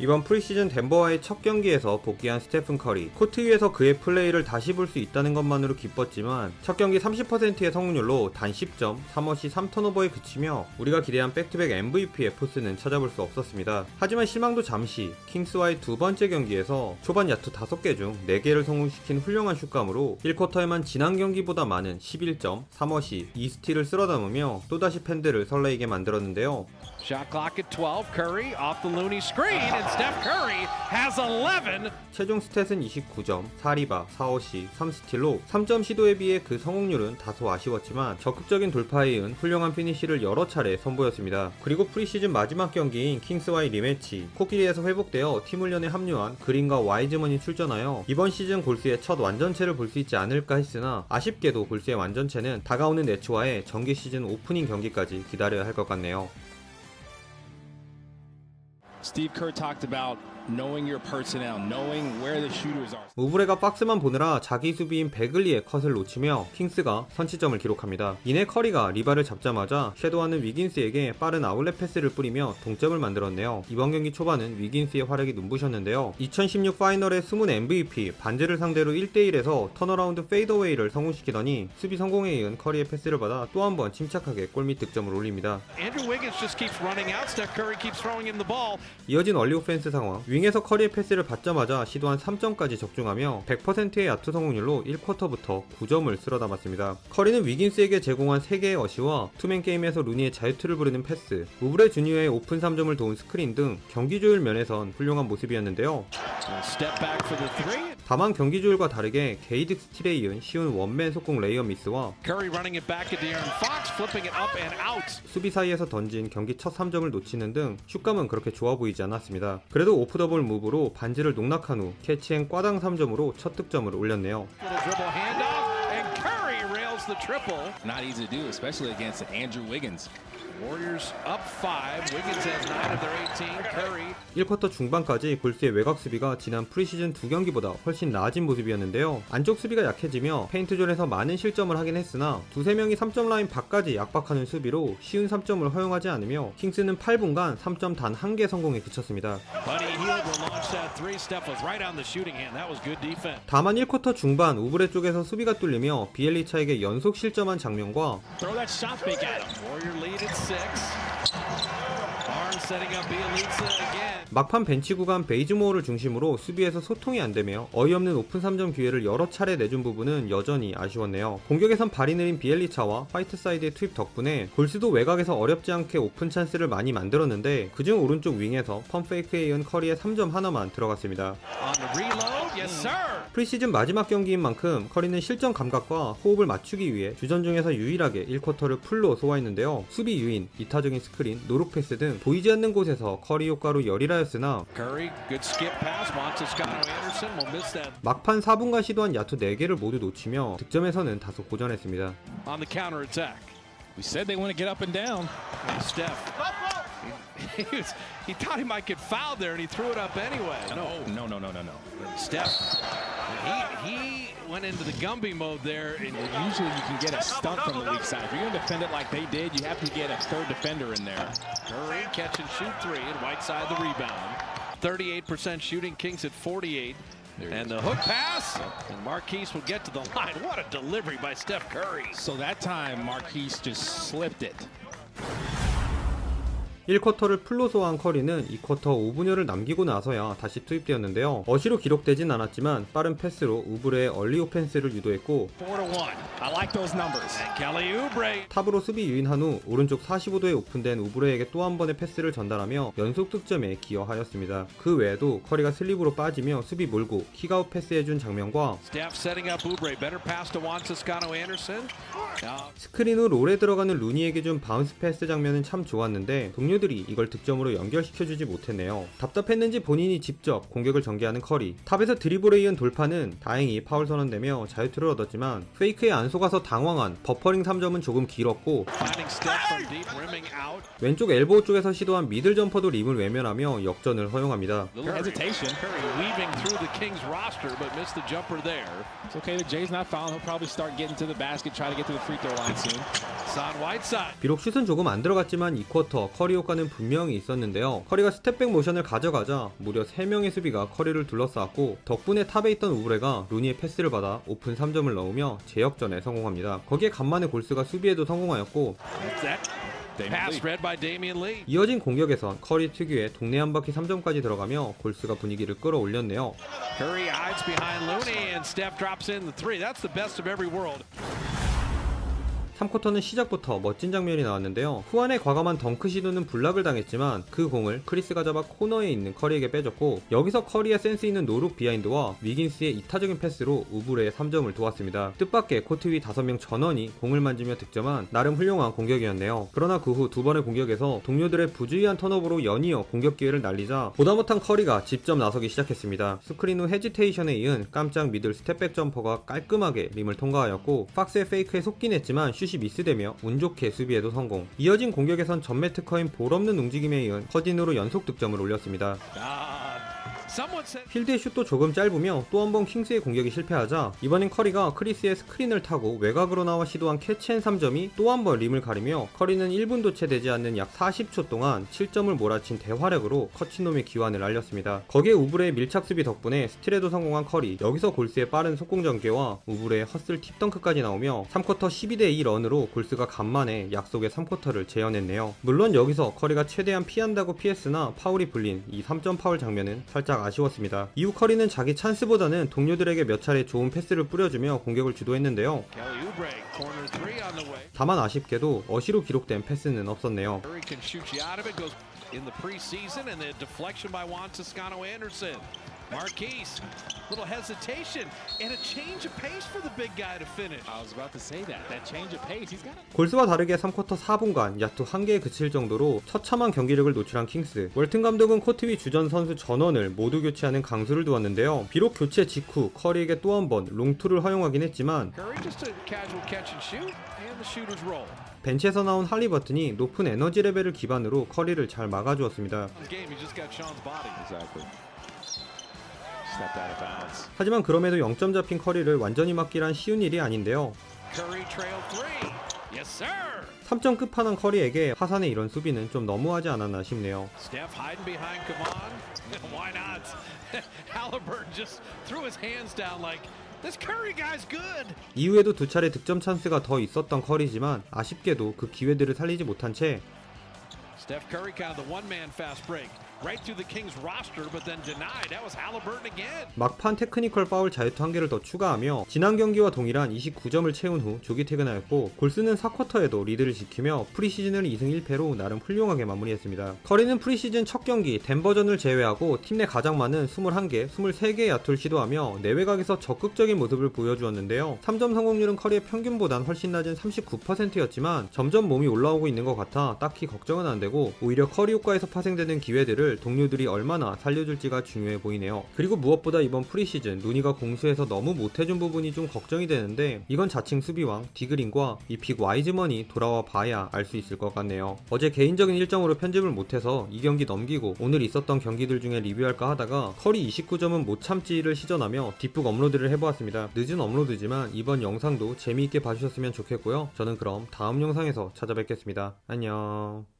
이번 프리시즌 덴버와의 첫 경기에서 복귀한 스테픈 커리 코트 위에서 그의 플레이를 다시 볼 수 있다는 것만으로 기뻤지만 첫 경기 30%의 성공률로 단 10점, 3어시 3턴오버에 그치며 우리가 기대한 백투백 MVP의 포스는 찾아볼 수 없었습니다. 하지만 실망도 잠시 킹스와의 두 번째 경기에서 초반 야투 5개 중 4개를 성공시킨 훌륭한 슛감으로 1쿼터에만 지난 경기보다 많은 11점, 3어시, 2스틸을 쓸어 담으며 또다시 팬들을 설레이게 만들었는데요. Shot clock at 12. Curry off the Looney screen, and Steph Curry has 11. 최종 스탯은 29점, 4리바, 4어시, 3스틸로 3점 시도에 비해 그 성공률은 다소 아쉬웠지만 적극적인 돌파에 이은 훌륭한 피니시를 여러 차례 선보였습니다. 그리고 프리시즌 마지막 경기인 킹스와의 리매치, 코끼리에서 회복되어 팀 훈련에 합류한 그린과 와이즈먼이 출전하여 이번 시즌 골스의 첫 완전체를 볼 수 있지 않을까 했으나 아쉽게도 골스의 완전체는 다가오는 네츠와의 정기 시즌 오프닝 경기까지 기다려야 할 것 같네요. Steve Kerr talked about knowing your personnel, knowing where the shooters are. 우브레가 박스만 보느라 자기 수비인 베글리의 컷을 놓치며 킹스가 선취점을 기록합니다. 이내 커리가 리바를 잡자마자 섀도우하는 위긴스에게 빠른 아웃렛 패스를 뿌리며 동점을 만들었네요. 이번 경기 초반은 위긴스의 활약이 눈부셨는데요. 2016 파이널의 숨은 MVP 반지를 상대로 1대1에서 턴어라운드 페이더웨이를 성공시키더니 수비 성공에 이은 커리의 패스를 받아 또 한 번 침착하게 골밑 득점을 올립니다. Andrew Wiggins just keeps running out. Steph Curry keeps throwing him the ball. 이어진 얼리 오펜스 상황 윙에서 커리의 패스를 받자마자 시도한 3점까지 적중하며 100%의 야투 성공률로 1쿼터부터 9점을 쓸어 담았습니다. 커리는 위긴스에게 제공한 3개의 어시와 투맨 게임에서 루니의 자유투를 부르는 패스, 우브레 주니어의 오픈 3점을 도운 스크린 등 경기 조율 면에선 훌륭한 모습이었는데요. 다만 경기 조율과 다르게 게이드 스틸에 이은 쉬운 원맨 속공 레이어 미스와. 수비 사이에서 던진 경기 첫 3점을 놓치는 등 슛감은 그렇게 좋아 보이지 않았습니다. 그래도 오프더볼 무브로 반지를 농락한 후 캐치앤 꽈당 3점으로 첫 득점을 올렸네요. Not easy to do, especially against Andrew Wiggins. Warriors up five. Wiggins has nine of their 18. Curry 1쿼터 중반까지 골스의 외곽 수비가 지난 프리시즌 두 경기보다 훨씬 나아진 모습이었는데요. 안쪽 수비가 약해지며 페인트존에서 많은 실점을 하긴 했으나 두세 명이 3점 라인 밖까지 약박하는 수비로 쉬운 3점을 허용하지 않으며 킹스는 8분간 3점 단 한 개 성공에 그쳤습니다. 다만 1쿼터 중반 우브레 쪽에서 수비가 뚫리며 비엘리차에게 연속 실점한 장면과 six. Barnes setting up Bielitsa again. 막판 벤치 구간 베이즈모어를 중심으로 수비에서 소통이 안 되며 어이없는 오픈 3점 기회를 여러 차례 내준 부분은 여전히 아쉬웠네요. 공격에선 발이 느린 비엘리차와 화이트 사이드의 투입 덕분에 골스도 외곽에서 어렵지 않게 오픈 찬스를 많이 만들었는데 그중 오른쪽 윙에서 펌페이크에 이은 커리의 3점 하나만 들어갔습니다. 프리시즌 마지막 경기인 만큼 커리는 실전 감각과 호흡을 맞추기 위해 주전 중에서 유일하게 1쿼터를 풀로 소화했는데요. 수비 유인, 이타적인 스크린, 노룩 패스 등 보이지 않는 곳에서 커리 효과로 열 일하였으나 Curry, good skip pass. Wants Scotto Anderson will miss that 막판 4분간 시도한 야투 4개를 모두 놓치며 득점에서는 다소 고전했습니다. on the counter attack. We said they want to get up and down. And Steph. He, he, was, he thought he might get fouled there, and he threw it up anyway. No, no, no, no, no, no. Steph. He he went into the Gumby mode there. And Usually you can get a stunt from the weak side. If you're going to defend it like they did, you have to get a third defender in there. Curry catch and shoot three, and Whiteside the rebound. 38% shooting, Kings at 48. And the hook pass, and Marquise will get to the line. What a delivery by Steph Curry. So that time, Marquise just slipped it. 1쿼터를 풀로 소화한 커리는 2쿼터 5분여를 남기고 나서야 다시 투입되었는데요. 어시로 기록되진 않았지만 빠른 패스로 우브레의 얼리 오펜스를 유도했고 4 to 1. I like those numbers. And Kelly Oubre. 탑으로 수비 유인한 후 오른쪽 45도에 오픈된 우브레에게 또 한 번의 패스를 전달하며 연속 득점에 기여하였습니다. 그 외에도 커리가 슬립으로 빠지며 수비 몰고 킥아웃 패스해준 장면과 Steph setting up Oubre. Better pass to Juan Toscano Anderson. Now, 스크린 후 롤에 들어가는 루니에게 준 바운스 패스 장면은 참 좋았는데 동료들이 이걸 득점으로 연결시켜주지 못했네요. 답답했는지 본인이 직접 공격을 전개하는 커리. 탑에서 드리블에 이은 돌파는 다행히 파울 선언되며 자유투를 얻었지만 페이크에 안 속아서 당황한 버퍼링 3점은 조금 길었고. 왼쪽 엘보우 쪽에서 시도한 미들 점퍼도 림을 외면하며 역전을 허용합니다. 비록 슛은 조금 안 들어갔지만 이 쿼터 커리 효과는 분명히 있었는데요. 커리가 스텝백 모션을 가져가자 무려 3명의 수비가 커리를 둘러싸았고 덕분에 탑에 있던 우브레가 루니의 패스를 받아 오픈 3점을 넣으며 제역전에 성공합니다. 거기에 간만에 골스가 수비에도 성공하였고. 이어진 공격에선 커리 특유의 동네 한 바퀴 3점까지 들어가며 골스가 분위기를 끌어올렸네요. 3쿼터는 시작부터 멋진 장면이 나왔는데요. 후안의 과감한 덩크 시도는 블락을 당했지만 그 공을 크리스가 잡아 코너에 있는 커리에게 빼줬고 여기서 커리의 센스 있는 노룩 비하인드와 위긴스의 이타적인 패스로 우브레의 3점을 도왔습니다. 뜻밖의 코트 위 5명 전원이 공을 만지며 득점한 나름 훌륭한 공격이었네요. 그러나 그 후 두 번의 공격에서 동료들의 부주의한 턴오버로 연이어 공격 기회를 날리자 보다 못한 커리가 직접 나서기 시작했습니다. 스크린 후 헤지테이션에 이은 깜짝 미들 스텝백 점퍼가 깔끔하게 림을 통과하였고 박스의 페이크에 속긴 했지만 슛이 미스되며 운 좋게 수비에도 성공. 이어진 공격에선 전매 특허인 볼 없는 움직임에 이은 커진으로 연속 득점을 올렸습니다. Said. 필드의 슛도 조금 짧으며 또 한 번 킹스의 공격이 실패하자 이번엔 커리가 크리스의 스크린을 타고 외곽으로 나와 시도한 캐치앤 3점이 또 한 번 림을 가리며 커리는 1분도 채 되지 않는 약 40초 동안 7점을 몰아친 대활약으로 커치놈의 기환을 알렸습니다. 거기에 우브레의 밀착 수비 덕분에 스틸에도 성공한 커리 여기서 골스의 빠른 속공 전개와 우브레의 헛슬 팁 덩크까지 나오며 3쿼터 12대2 런으로 골스가 간만에 약속의 3쿼터를 재현했네요. 물론 여기서 커리가 최대한 피한다고 피했으나 파울이 불린 이 3점 파울 장면은 살짝 아쉬웠습니다. 이후 커리는 자기 찬스보다는 동료들에게 몇 차례 좋은 패스를 뿌려주며 공격을 주도했는데요. 다만 아쉽게도 어시로 기록된 패스는 없었네요. Marquise, little hesitation and a change of pace for the big guy to finish. I was about to say that. That change of pace. He's got 골스와 다르게 3쿼터 4분간 야투 1개에 그칠 정도로 처참한 경기력을 노출한 킹스. 월튼 감독은 코트 위 주전 선수 전원을 모두 교체하는 강수를 두었는데요. 비록 교체 직후 커리에게 또 한 번 롱투를 허용하긴 했지만 Curry just a casual catch and shoot, and the shooter's roll. 벤치에서 나온 할리버튼이 높은 에너지 레벨을 기반으로 커리를 잘 막아주었습니다. Game, he just got Sean's body. exactly. 하지만 그럼에도 0점 잡힌 커리를 완전히 막기란 쉬운 일이 아닌데요. Curry trail three. Yes, sir. 3점 끝판왕 커리에게 하산의 이런 수비는 좀 너무하지 않았나 싶네요. 이후에도 두 차례 득점 찬스가 더 있었던 커리지만 아쉽게도 그 기회들을 살리지 못한 채 막판 테크니컬 파울 자유투 한 개를 더 추가하며 지난 경기와 동일한 29점을 채운 후 조기 퇴근하였고 골스는 4쿼터에도 리드를 지키며 프리시즌을 2승 1패로 나름 훌륭하게 마무리했습니다. 커리는 프리시즌 첫 경기 덴버전을 제외하고 팀 내 가장 많은 21개, 23개의 야투를 시도하며 내외곽에서 적극적인 모습을 보여주었는데요. 3점 성공률은 커리의 평균보단 훨씬 낮은 39%였지만 점점 몸이 올라오고 있는 것 같아 딱히 걱정은 안 되고 오히려 커리 효과에서 파생되는 기회들을 동료들이 얼마나 살려줄지가 중요해 보이네요. 그리고 무엇보다 이번 프리시즌 누니가 공수에서 너무 못해준 부분이 좀 걱정이 되는데 이건 자칭 수비왕 디그린과 이 빅 와이즈먼이 돌아와 봐야 알 수 있을 것 같네요. 어제 개인적인 일정으로 편집을 못해서 이 경기 넘기고 오늘 있었던 경기들 중에 리뷰할까 하다가 커리 29점은 못 참지를 시전하며 뒷북 업로드를 해보았습니다. 늦은 업로드지만 이번 영상도 재미있게 봐주셨으면 좋겠고요. 저는 그럼 다음 영상에서 찾아뵙겠습니다. 안녕.